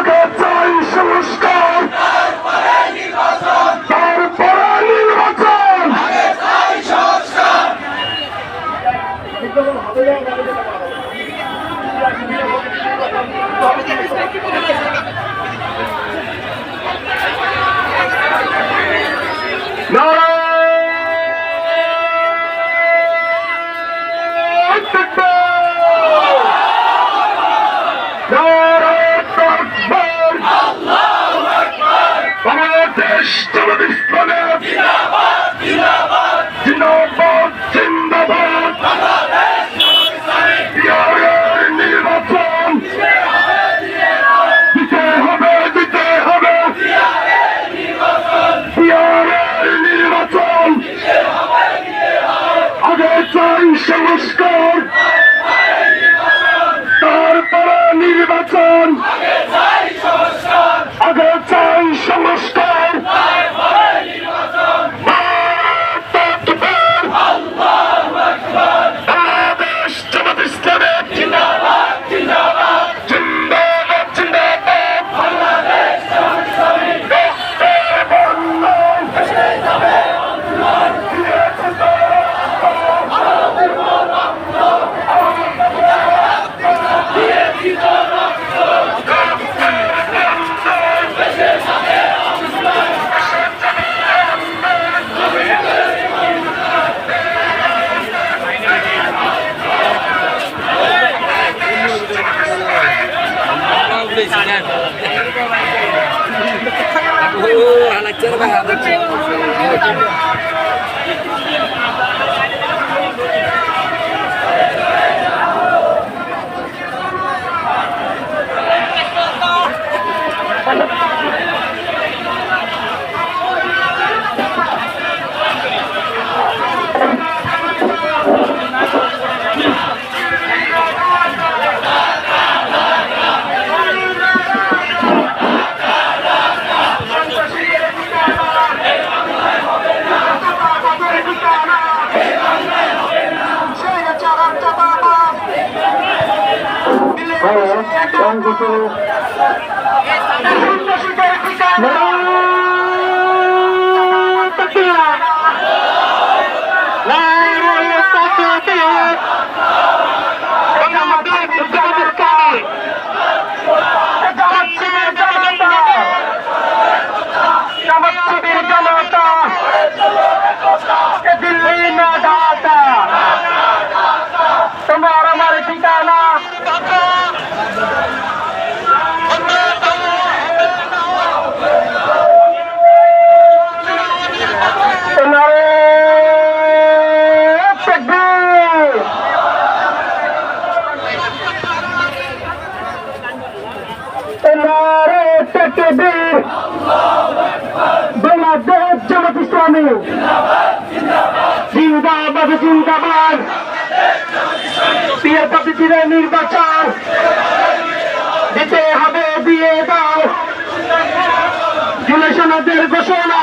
আগে চাই সংস্কার। তারপরে নির্বাচন। নারায়ণ বাংলাদেশ জামাত ইসলামী জিন্দাবাদ। জিন্দাবাদ বিহারের নির্বাচন। আগে চাই সংস্কার। আগে চাই Oh, anak cerah anak cerah. নির্বাচন। দিতে হবে দিয়ে দাও। জুলাই ঘোষণা।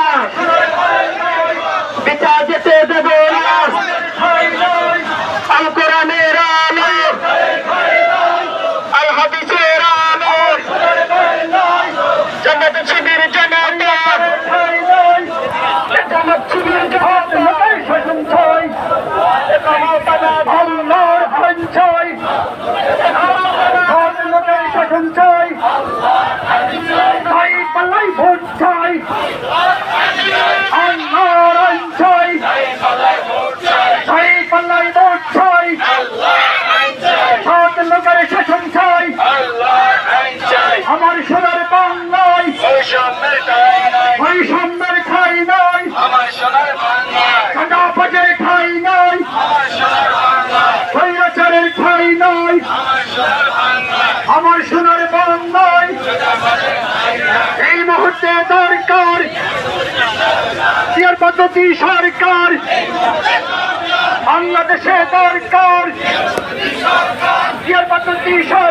মুহূর্তে দরকার চেয়ার পদ্ধতি সরকার। বাংলাদেশে দরকার চেয়ার পদ্ধতি সরকার।